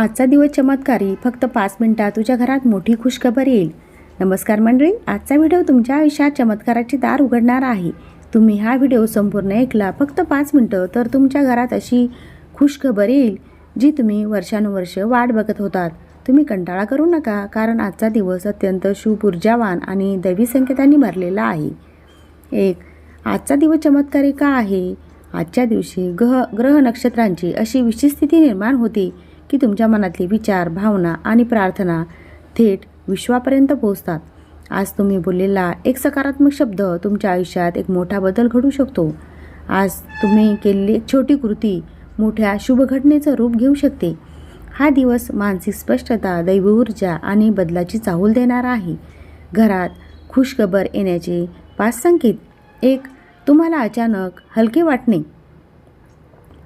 आजचा दिवस चमत्कारी. फक्त पाच मिनिटात तुझ्या घरात मोठी खुशखबर येईल. नमस्कार मंडळी आजचा व्हिडिओ तुमच्या आयुष्यात चमत्काराचे दार उघडणार आहे. तुम्ही हा व्हिडिओ संपूर्ण ऐकला फक्त पाच मिनटं तर तुमच्या घरात अशी खुशखबर येईल जी तुम्ही वर्षानुवर्ष वाट बघत होतात. तुम्ही कंटाळा करू नका कारण आजचा दिवस अत्यंत शुभ ऊर्जावान आणि दैवी संकेतांनी भरलेला आहे. एक आजचा दिवस चमत्कारी का आहे? आजच्या दिवशी ग्रह ग्रह नक्षत्रांची अशी विशेष स्थिती निर्माण होते. की तुमच्या मनातले विचार भावना आणि प्रार्थना थेट विश्वापर्यंत पोहोचतात. आज तुम्ही बोललेला एक सकारात्मक शब्द तुमच्या आयुष्यात एक मोठा बदल घडू शकतो. आज तुम्ही केलेली एक छोटी कृती मोठ्या शुभघटनेचं रूप घेऊ शकते. हा दिवस मानसिक स्पष्टता दैव ऊर्जा आणि बदलाची चाहूल देणारा आहे. घरात खुशखबर येण्याचे पाच संकेत. एक तुम्हाला अचानक हलके वाटणे.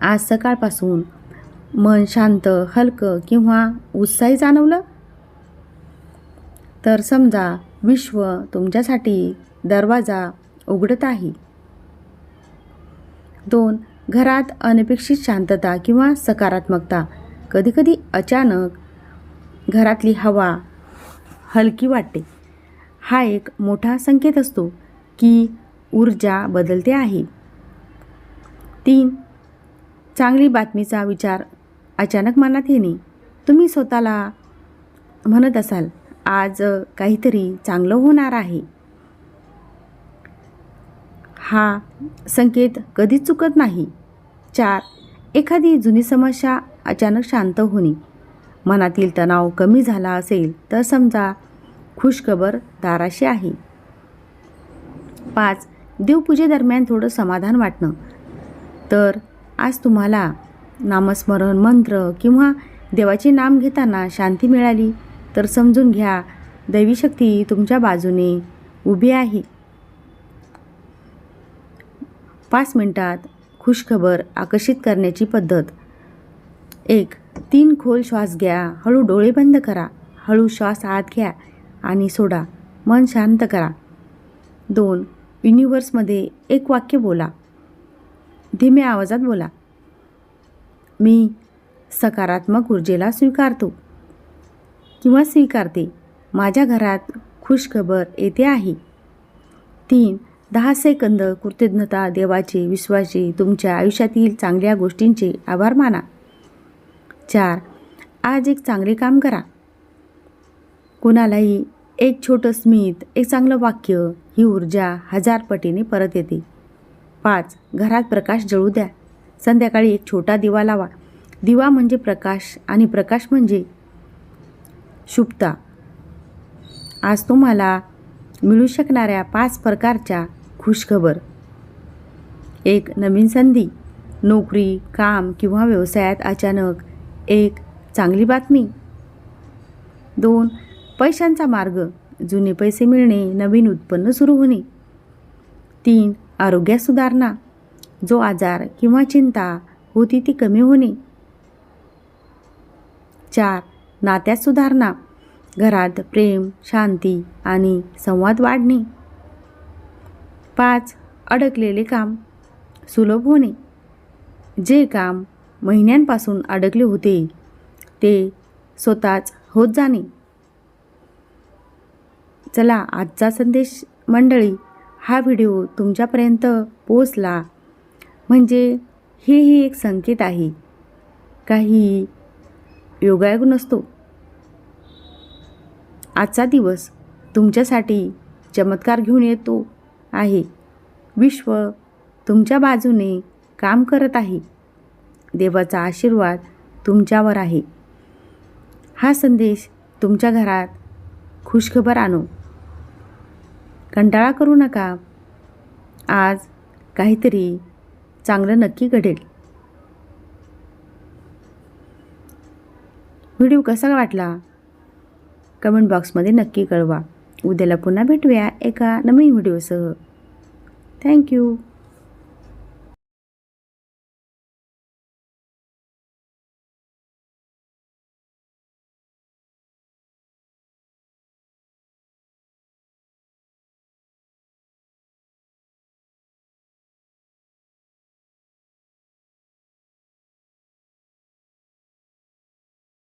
आज सकाळपासून मन शांत हलकं किंवा उत्साही जाणवलं? तर समजा विश्व तुमच्यासाठी दरवाजा उघडत आहे. दोन घरात अनपेक्षित शांतता किंवा सकारात्मकता. कधीकधी अचानक घरातली हवा हलकी वाटते. हा एक मोठा संकेत असतो की ऊर्जा बदलते आहे. तीन चांगली बातमीचा विचार अचानक मनात येणे. तुम्ही स्वतःला म्हणत असाल आज काहीतरी चांगलं होणार आहे. हा संकेत कधीच चुकत नाही. चार एखादी जुनी समस्या अचानक शांत होणे. मनातील तणाव कमी झाला असेल तर समजा खुशखबर दाराशी आहे. पाच देवपूजेदरम्यान थोडं समाधान वाटणं. तर आज तुम्हाला नामस्मरण मंत्र किंवा देवाचे नाम घेताना शांती मिळाली तर समजून घ्या दैवी शक्ती तुमच्या बाजूने उभी आहे. पाच मिनटात खुशखबर आकर्षित करण्याची पद्धत. एक तीन खोल श्वास घ्या. हळू डोळे बंद करा. हळू श्वास आत घ्या आणि सोडा. मन शांत करा. दोन युनिवर्समध्ये एक वाक्य बोला. धीम्या आवाजात बोला. मी सकारात्मक ऊर्जेला स्वीकारतो किंवा स्वीकारते. माझ्या घरात खुशखबर येते आहे. तीन दहा सेकंद कृतज्ञता देवाचे विश्वाचे तुमच्या आयुष्यातील चांगल्या गोष्टींचे आभार माना. चार आज एक चांगले काम करा. कोणालाही एक छोटं स्मित एक चांगलं वाक्य ही ऊर्जा हजार पटीने परत येते. पाच घरात प्रकाश जळू द्या. संध्याकाळी एक छोटा दिवा लावा. दिवा म्हणजे प्रकाश आणि प्रकाश म्हणजे शुभता. आज तुम्हाला मिळू शकणाऱ्या पाच प्रकारच्या खुशखबर. एक नवीन संधी नोकरी काम किंवा व्यवसायात अचानक एक चांगली बातमी. दोन पैशांचा मार्ग जुने पैसे मिळणे नवीन उत्पन्न सुरू होणे. तीन आरोग्यात सुधारणा. जो आजार किंवा चिंता होती ती कमी होणे. चार नात्यात सुधारणा. घरात प्रेम शांती आणि संवाद वाढणे. पाच अडकलेले काम. सुलभ होणे. जे काम महिन्यांपासून अडकले होते ते स्वतःच होत जाणे. चला आजचा संदेश मंडळी हा व्हिडिओ तुमच्यापर्यंत पोचला म्हणजे हेही एक संकेत आहे. काही योगायोग नसतो. आजचा दिवस तुमच्यासाठी चमत्कार घेऊन येतो आहे. विश्व तुमच्या बाजूने काम करत आहे. देवाचा आशीर्वाद तुमच्यावर आहे. हा संदेश तुमच्या घरात खुशखबर आणू. कंटाळा करू नका. आज काहीतरी चांगलं नक्की घडेल. व्हिडिओ कसा वाटला? कमेंट बॉक्समध्ये नक्की कळवा. उद्याला पुन्हा भेटूया एका नवीन व्हिडिओसह. थँक्यू